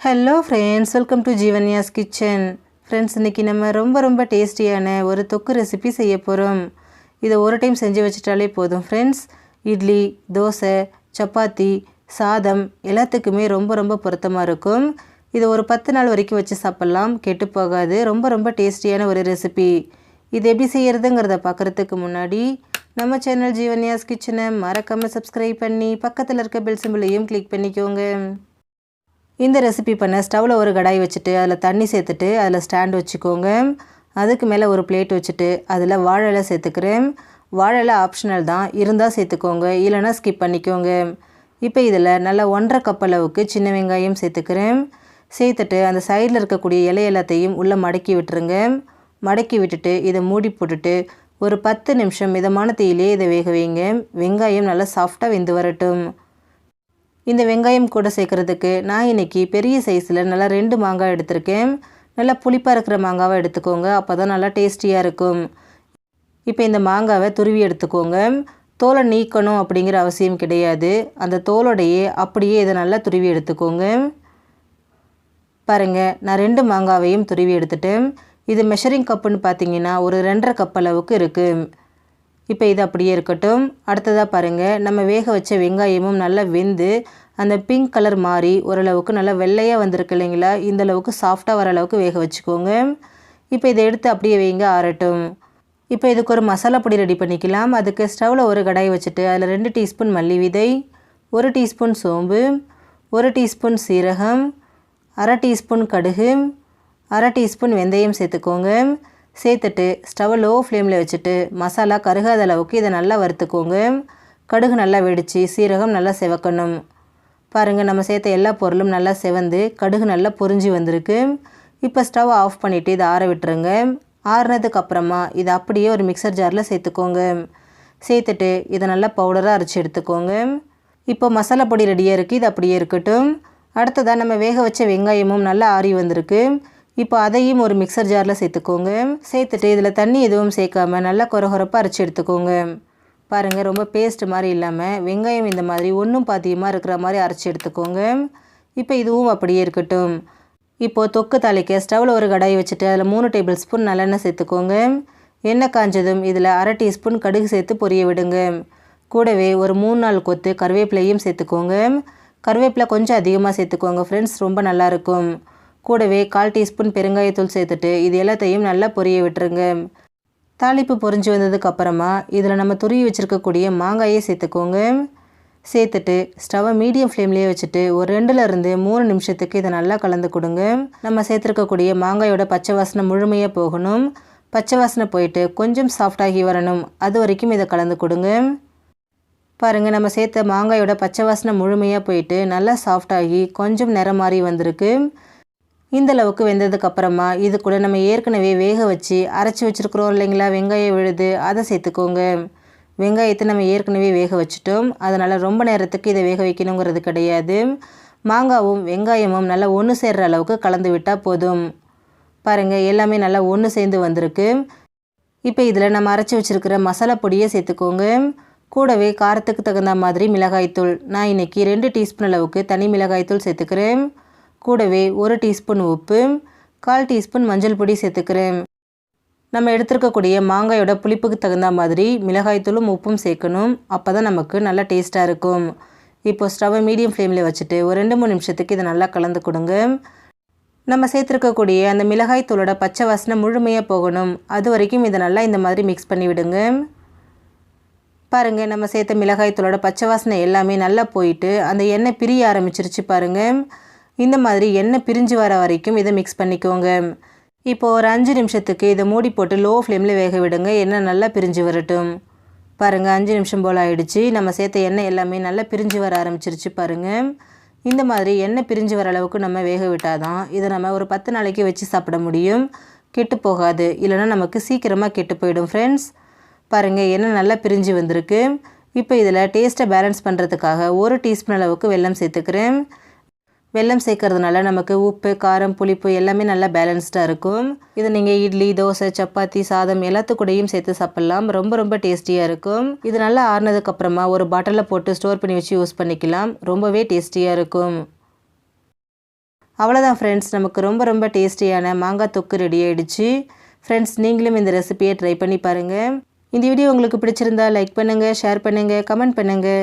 Hello friends welcome to Jeevanya's kitchen friends இன்றைக்கி நம்ம ரொம்ப ரொம்ப டேஸ்டியான ஒரு தொக்கு ரெசிபி செய்ய போகிறோம் இதை ஒரு டைம் செஞ்சு வச்சிட்டாலே போதும் ஃப்ரெண்ட்ஸ் இட்லி தோசை சப்பாத்தி சாதம் எல்லாத்துக்குமே ரொம்ப ரொம்ப பொருத்தமாக இருக்கும். இதை ஒரு பத்து நாள் வரைக்கும் வச்சு சாப்பிட்லாம். கெட்டு போகாது. ரொம்ப ரொம்ப டேஸ்டியான ஒரு ரெசிபி இது எப்படி செய்கிறதுங்கிறத பார்க்குறதுக்கு முன்னாடி நம்ம சேனல் ஜீவன்யாஸ் கிச்சனை மறக்காமல் சப்ஸ்கிரைப் பண்ணி பக்கத்தில் இருக்க பெல் சிம்பிளையும் கிளிக் பண்ணிக்கோங்க. இந்த ரெசிபி பண்ண ஸ்டவ்வில் ஒரு கடாய் வச்சுட்டு அதில் தண்ணி சேர்த்துட்டு அதில் ஸ்டாண்ட் வச்சுக்கோங்க. அதுக்கு மேலே ஒரு பிளேட் வச்சுட்டு அதில் வாழை சேர்த்துக்கிறேன். வாழை ஆப்ஷனல் தான். இருந்தால் சேர்த்துக்கோங்க. இல்லைன்னா ஸ்கிப் பண்ணிக்கோங்க. இப்போ இதில் நல்லா ஒன்றரை கப் அளவுக்கு சின்ன வெங்காயம் சேர்த்துக்கிறேன். சேர்த்துட்டு அந்த சைடில் இருக்கக்கூடிய இலை எல்லாத்தையும் உள்ளே மடக்கி விட்டுருங்க. மடக்கி விட்டுட்டு இதை மூடி போட்டுட்டு ஒரு பத்து நிமிஷம் மிதமான தீயிலே இதை வேக வைங்க. வெங்காயம் நல்லா சாஃப்டாக வெந்து வரட்டும். இந்த வெங்காயம் கூட சேர்க்குறதுக்கு நான் இன்றைக்கி பெரிய சைஸில் நல்லா ரெண்டு மாங்காய் எடுத்திருக்கேன். நல்லா புளிப்பாக இருக்கிற மாங்காவை எடுத்துக்கோங்க. அப்போ தான் நல்லா டேஸ்டியாக இருக்கும். இப்போ இந்த மாங்காவை துருவி எடுத்துக்கோங்க. தோலை நீக்கணும் அப்படிங்கிற அவசியம் கிடையாது. அந்த தோலோடையே அப்படியே இதை நல்லா துருவி எடுத்துக்கோங்க. பாருங்கள் நான் ரெண்டு மாங்காவையும் துருவி எடுத்துட்டேன். இது மெஷரிங் கப்புன்னு பார்த்தீங்கன்னா ஒரு ரெண்டரை கப் அளவுக்கு இருக்குது இப்போ இது அப்படியே இருக்கட்டும். அடுத்ததாக பாருங்கள் நம்ம வேக வச்ச வெங்காயமும் நல்லா வெந்து அந்த பிங்க் கலர் மாறி ஓரளவுக்கு நல்லா வெள்ளையாக வந்திருக்கு இல்லைங்களா? இந்த அளவுக்கு சாஃப்டாக வர அளவுக்கு வேக வச்சுக்கோங்க. இப்போ இதை எடுத்து அப்படியே வைங்க ஆறட்டும். இப்போ இதுக்கு ஒரு மசாலா பொடி ரெடி பண்ணிக்கலாம். அதுக்கு ஸ்டவ்வில் ஒரு கடாய் வச்சுட்டு அதில் ரெண்டு டீஸ்பூன் மல்லி விதை ஒரு டீஸ்பூன் சோம்பு ஒரு டீஸ்பூன் சீரகம் அரை டீஸ்பூன் கடுகு அரை டீஸ்பூன் வெந்தயம் சேர்த்துக்கோங்க. சேர்த்துட்டு ஸ்டவ் லோ ஃப்ளேமில் வச்சுட்டு மசாலா கருகாத அளவுக்கு இதை நல்லா வறுத்துக்கோங்க. கடுகு நல்லா வெடித்து சீரகம் நல்லா செவக்கணும். பாருங்கள் நம்ம சேர்த்த எல்லா பொருளும் நல்லா செவந்து கடுகு நல்லா பொறிஞ்சி வந்திருக்கு. இப்போ ஸ்டவ் ஆஃப் பண்ணிவிட்டு இதை ஆற விட்டுருங்க. ஆறுனதுக்கு அப்புறமா இதை அப்படியே ஒரு மிக்சர் ஜாரில் சேர்த்துக்கோங்க. சேர்த்துட்டு இதை நல்லா பவுடராக அரைச்சி எடுத்துக்கோங்க. இப்போ மசாலா பொடி ரெடியாக இருக்குது இது அப்படியே இருக்கட்டும். அடுத்ததாக நம்ம வேக வச்ச வெங்காயமும் நல்லா ஆறி வந்திருக்கு. இப்போ அதையும் ஒரு மிக்சர் ஜாரில் சேர்த்துக்கோங்க. சேர்த்துட்டு இதில் தண்ணி எதுவும் சேர்க்காம நல்லா குறகுறப்பாக அரைச்சி எடுத்துக்கோங்க. பாருங்கள் ரொம்ப பேஸ்ட் மாதிரி இல்லாமல் வெங்காயம் இந்த மாதிரி ஒன்றும் பாத்தியமாக இருக்கிற மாதிரி அரைச்சி எடுத்துக்கோங்க. இப்போ இதுவும் அப்படியே இருக்கட்டும். இப்போது தொக்கு தாளிக்க ஸ்டவ்வில் ஒரு கடாய் வச்சுட்டு அதில் மூணு டேபிள் ஸ்பூன் நல்லெண்ணெய் சேர்த்துக்கோங்க. எண்ணெய் காஞ்சதும் இதில் அரை டீஸ்பூன் கடுகு சேர்த்து பொரிய விடுங்க. கூடவே ஒரு மூணு நாள் கொத்து கருவேப்பிலையும் சேர்த்துக்கோங்க. கருவேப்பிலை கொஞ்சம் அதிகமாக சேர்த்துக்கோங்க. ஃப்ரெண்ட்ஸ் ரொம்ப நல்லாயிருக்கும் கூடவே கால் டீஸ்பூன் பெருங்காயத்தூள் சேர்த்துட்டு இது எல்லாத்தையும் நல்லா பொரிய விட்டுருங்க. தாளிப்பு பொரிஞ்சு வந்ததுக்கப்புறமா இதில் நம்ம துருவி வச்சுருக்கக்கூடிய மாங்காயை சேர்த்துக்கோங்க. சேர்த்துட்டு ஸ்டவ்வை மீடியம் ஃப்ளேம்லேயே வச்சுட்டு ஒரு ரெண்டுலேருந்து மூணு நிமிஷத்துக்கு இதை நல்லா கலந்து கொடுங்க. நம்ம சேர்த்துருக்கக்கூடிய மாங்காயோட பச்சை வாசனை முழுமையாக போகணும். பச்சை வாசனை போயிட்டு கொஞ்சம் சாஃப்டாகி வரணும். அது வரைக்கும் இதை கலந்து கொடுங்க. பாருங்கள் நம்ம சேர்த்த மாங்காயோட பச்சை வாசனை முழுமையாக போயிட்டு நல்லா சாஃப்டாகி கொஞ்சம் நிறம் மாறி வந்திருக்கு. இந்த அளவுக்கு வெந்ததுக்கு அப்புறமா இது கூட நம்ம ஏற்கனவே வேக வச்சு அரைச்சி வச்சுருக்குறோம் இல்லைங்களா? வெங்காயம் விழுது அதை சேர்த்துக்கோங்க. வெங்காயத்தை நம்ம ஏற்கனவே வேக வச்சுட்டோம். அதனால் ரொம்ப நேரத்துக்கு இதை வேக வைக்கணுங்கிறது கிடையாது. மாங்காவும் வெங்காயமும் நல்லா ஒன்று சேர்கிற அளவுக்கு கலந்து விட்டால் போதும். பாருங்கள் எல்லாமே நல்லா ஒன்று சேர்ந்து வந்திருக்கு. இப்போ இதில் நம்ம அரைச்சி வச்சுருக்கிற மசாலா பொடியை சேர்த்துக்கோங்க. கூடவே காரத்துக்கு தகுந்த மாதிரி மிளகாய்த்தூள். நான் இன்றைக்கி ரெண்டு டீஸ்பூன் அளவுக்கு தனி மிளகாய்த்தூள் சேர்த்துக்கிறேன். கூடவே ஒரு டீஸ்பூன் உப்பு கால் டீஸ்பூன் மஞ்சள் பொடி சேர்த்துக்கிறேன். நம்ம எடுத்துருக்கக்கூடிய மாங்காயோட புளிப்புக்கு தகுந்த மாதிரி மிளகாய்த்தூளும் உப்பும் சேர்க்கணும். அப்போ தான் நமக்கு நல்லா டேஸ்ட்டாக இருக்கும். இப்போ ஸ்டவ்வை மீடியம் ஃப்ளேமில் வச்சுட்டு ஒரு ரெண்டு மூணு நிமிஷத்துக்கு இதை நல்லா கலந்து கொடுங்க. நம்ம சேர்த்துருக்கக்கூடிய அந்த மிளகாய்த்தூளோட பச்சை வாசனை முழுமையாக போகணும். அது வரைக்கும் இதை நல்லா இந்த மாதிரி மிக்ஸ் பண்ணி விடுங்க. பாருங்கள் நம்ம சேர்த்த மிளகாய்த்தூளோட பச்சை வாசனை எல்லாமே நல்லா போயிட்டு அந்த எண்ணெய் பிரிய ஆரம்பிச்சிருச்சு பாருங்கள் இந்த மாதிரி எண்ணெய் பிரிஞ்சு வர வரைக்கும் இதை மிக்ஸ் பண்ணிக்கோங்க. இப்போது ஒரு அஞ்சு நிமிஷத்துக்கு இதை மூடி போட்டு லோ ஃப்ளேமில் வேக விடுங்க. எண்ணெய் நல்லா பிரிஞ்சு வரட்டும். பாருங்கள் அஞ்சு நிமிஷம் போல் ஆயிடுச்சு. நம்ம சேர்த்த எண்ணெய் எல்லாமே நல்லா பிரிஞ்சு வர ஆரம்பிச்சிருச்சு பாருங்கள் இந்த மாதிரி எண்ணெய் பிரிஞ்சு வர அளவுக்கு நம்ம வேக விட்டால் தான் இதை நம்ம ஒரு பத்து நாளைக்கு வச்சு சாப்பிட முடியும். கெட்டு போகாது. இல்லைனா நமக்கு சீக்கிரமாக கெட்டு போயிடும் ஃப்ரெண்ட்ஸ் பாருங்கள் எண்ணெய் நல்லா பிரிஞ்சு வந்திருக்கு. இப்போ இதில் டேஸ்ட்டை பேலன்ஸ் பண்ணுறதுக்காக ஒரு டீஸ்பூன் அளவுக்கு வெல்லம் சேர்த்துக்கிறேன். வெல்லம் சேர்க்கறதுனால நமக்கு உப்பு காரம் புளிப்பு எல்லாமே நல்லா பேலன்ஸ்டாக இருக்கும். இது நீங்கள் இட்லி தோசை சப்பாத்தி சாதம் எல்லாத்துக்கூடையும் சேர்த்து சாப்பிட்லாம். ரொம்ப ரொம்ப டேஸ்டியாக இருக்கும். இது நல்லா ஆறுனதுக்கப்புறமா ஒரு பாட்டிலில் போட்டு ஸ்டோர் பண்ணி வச்சு யூஸ் பண்ணிக்கலாம். ரொம்பவே டேஸ்டியாக இருக்கும். அவ்வளோதான் ஃப்ரெண்ட்ஸ் நமக்கு ரொம்ப ரொம்ப டேஸ்டியான மாங்காய் தொக்கு ரெடி ஆகிடுச்சு ஃப்ரெண்ட்ஸ் நீங்களும் இந்த ரெசிபியை ட்ரை பண்ணி பாருங்கள் இந்த வீடியோ உங்களுக்கு பிடிச்சிருந்தா லைக் பண்ணுங்கள் ஷேர் பண்ணுங்கள் கமெண்ட் பண்ணுங்கள்